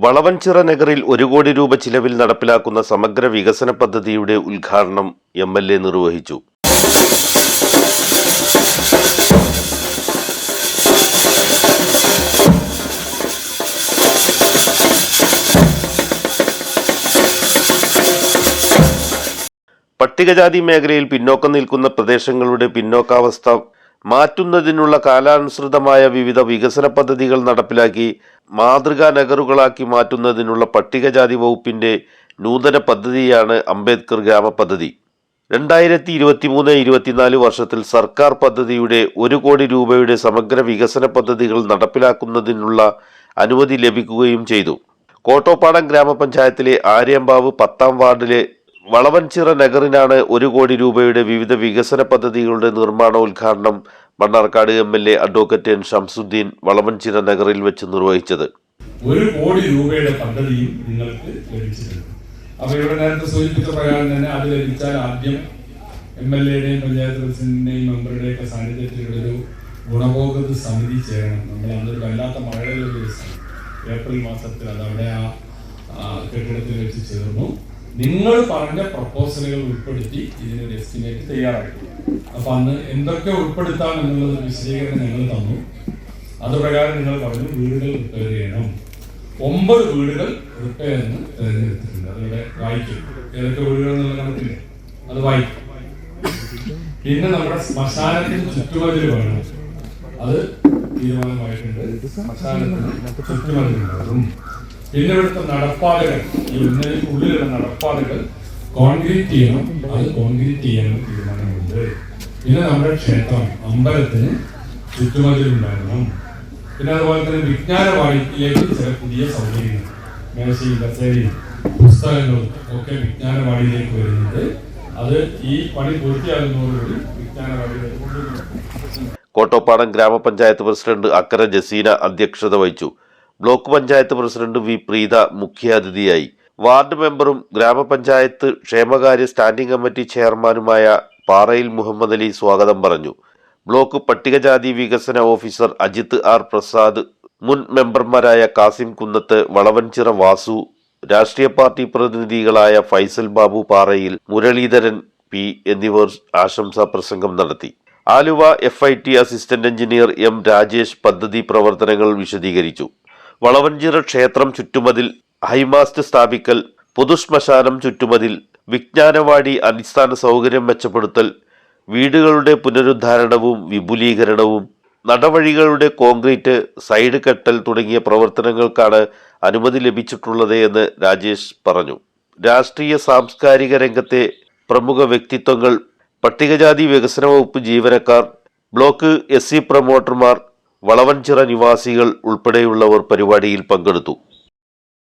വളവൻചിറ നഗറിൽ ഒരു കോടി രൂപ ചിലവിൽ നടപ്പിലാക്കുന്ന സമഗ്ര വികസന പദ്ധതിയുടെ ഉദ്ഘാടനം എം എൽ എ നിർവഹിച്ചു. പട്ടികജാതി മേഖലയിൽ പിന്നോക്കം നിൽക്കുന്ന പ്രദേശങ്ങളുടെ പിന്നോക്കാവസ്ഥ മാറ്റുന്നതിനുള്ള കാലാനുസൃതമായ വിവിധ വികസന പദ്ധതികൾ നടപ്പിലാക്കി മാതൃകാ നഗറുകളാക്കി മാറ്റുന്നതിനുള്ള പട്ടികജാതി വകുപ്പിന്റെ നൂതന പദ്ധതിയാണ് അംബേദ്കർ ഗ്രാമ പദ്ധതി രണ്ടായിരത്തി ഇരുപത്തിമൂന്ന് ഇരുപത്തിനാല് വർഷത്തിൽ സർക്കാർ പദ്ധതിയുടെ ഒരു കോടി രൂപയുടെ സമഗ്ര വികസന പദ്ധതികൾ നടപ്പിലാക്കുന്നതിനുള്ള അനുമതി ലഭിക്കുകയും ചെയ്തു. കോട്ടോപ്പാടം ഗ്രാമപഞ്ചായത്തിലെ ആര്യമ്പാവ് പത്താം വാർഡിലെ വളവൻചിറ നഗറിനാണ് ഒരു കോടി രൂപയുടെ വിവിധ വികസന പദ്ധതികളുടെ നിർമ്മാണോദ്ഘാടനം Mannarkkad M L A advocate N Shamsuddin Valavanchira നഗറിൽ വെച്ച് നിർവഹിച്ചത്. ഒരു കോടി രൂപയുടെ പദ്ധതിയും നിങ്ങൾക്ക് ലഭിച്ചിട്ടുണ്ട്. അപ്പൊ ഇവിടെ നേരത്തെ സൂചിപ്പിച്ച പ്രകാരം തന്നെ അത് ലഭിച്ചാൽ ആദ്യം എം എൽ എയുടെയും പഞ്ചായത്ത് പ്രസിഡന്റിന്റെയും മെമ്പറുടെയും ഒക്കെ ഒരു ഗുണഭോഗത സമിതി ചേരണം. നമ്മൾ അന്നൊരു വല്ലാത്ത മഴയുള്ള ദിവസം. ഏപ്രിൽ മാസത്തിൽ അത് അവിടെ ആ, കെട്ടിടത്തിൽ വെച്ച് ചേർന്നു. നിങ്ങൾ പറഞ്ഞ പ്രപ്പോസലുകൾ ഉൾപ്പെടുത്തി ഇതിനൊരു എസ്റ്റിമേറ്റ് തയ്യാറാക്കി. അപ്പൊ അന്ന് എന്തൊക്കെ ഉൾപ്പെടുത്താം എന്നുള്ളത് വിശദീകരണം ഞങ്ങൾ തന്നു. അത് പ്രകാരം നിങ്ങൾ പറഞ്ഞു വീടുകൾ റിപ്പയർ ചെയ്യണം. ഒമ്പത് വീടുകൾ റിപ്പയർ എന്ന് തിരഞ്ഞെടുത്തിട്ടുണ്ട്. അതിവിടെ വായിക്കും ഏതൊക്കെ വീടുകൾ എന്നുള്ള കണക്കില്ലേ അത് വായിക്കും. പിന്നെ നമ്മുടെ ശ്മശാനത്തിന് ചുറ്റുമതിൽ വേണം. അത് തീരുമാനമായിട്ടുണ്ട്. പിന്നെ ഇവിടുത്തെ നടപ്പാതകൾ. ഈ ഉന്നതിക്ക് ഉള്ളിലുള്ള നടപ്പാതകൾ കോൺക്രീറ്റ് ചെയ്യണം. അത് കോൺക്രീറ്റ് ചെയ്യാനും തീരുമാനമുണ്ട് പിന്നെ നമ്മുടെ ക്ഷേത്രം അമ്പലത്തിന് ചുറ്റുമതിലുണ്ടാകണം പിന്നെ അതുപോലെ തന്നെ വിജ്ഞാനവാടിയിലേക്ക് ചില പുതിയ സൗകര്യങ്ങൾ മേശയും കസേരയും പുസ്തകങ്ങളും ഒക്കെ വിജ്ഞാനവാടിയിലേക്ക് വരുന്നുണ്ട്. അത് ഈ പണി പൂർത്തിയാകുന്നതോടുകൂടി വിജ്ഞാനവാടിയിലേക്ക് കൊണ്ടുവരുന്നു. കോട്ടോപ്പാടം ഗ്രാമപഞ്ചായത്ത് പ്രസിഡന്റ് അക്കര ജസീന അധ്യക്ഷത വഹിച്ചു. Block panchayat president V Preetha മുഖ്യാതിഥിയായി. വാർഡ് മെമ്പറും ഗ്രാമപഞ്ചായത്ത് ക്ഷേമകാര്യ സ്റ്റാൻഡിംഗ് കമ്മിറ്റി ചെയർമാനുമായ പാറയിൽ മുഹമ്മദ് അലി സ്വാഗതം പറഞ്ഞു. ബ്ലോക്ക് പട്ടികജാതി വികസന ഓഫീസർ അജിത് ആർ പ്രസാദ് മുൻ മെമ്പർമാരായ കാസിം കുന്നത്ത് വളവൻചിറ വാസു രാഷ്ട്രീയ പാർട്ടി പ്രതിനിധികളായ ഫൈസൽ ബാബു പാറയിൽ മുരളീധരൻ പി എന്നിവർ ആശംസാ പ്രസംഗം നടത്തി. Aluva F I T assistant engineer M Rajesh പദ്ധതി പ്രവർത്തനങ്ങൾ വിശദീകരിച്ചു. വളവഞ്ചിറ ക്ഷേത്രം ചുറ്റുമതിൽ ഹൈമാസ്റ്റ് സ്ഥാപിക്കൽ പൊതുശ്മശാനം ചുറ്റുമതിൽ വിജ്ഞാനവാടി അടിസ്ഥാന സൗകര്യം മെച്ചപ്പെടുത്തൽ വീടുകളുടെ പുനരുദ്ധാരണവും വിപുലീകരണവും നടവഴികളുടെ കോൺക്രീറ്റ് സൈഡ് കെട്ടൽ തുടങ്ങിയ പ്രവർത്തനങ്ങൾക്കാണ് അനുമതി ലഭിച്ചിട്ടുള്ളത് എന്ന് രാജേഷ് പറഞ്ഞു. രാഷ്ട്രീയ സാംസ്കാരിക രംഗത്തെ പ്രമുഖ വ്യക്തിത്വങ്ങൾ പട്ടികജാതി വികസന വകുപ്പ് ജീവനക്കാർ ബ്ലോക്ക് എസ് സി പ്രൊമോട്ടർമാർ വളവൻചിറ നിവാസികൾ ഉൾപ്പെടെയുള്ളവർ പരിപാടിയിൽ പങ്കെടുത്തു.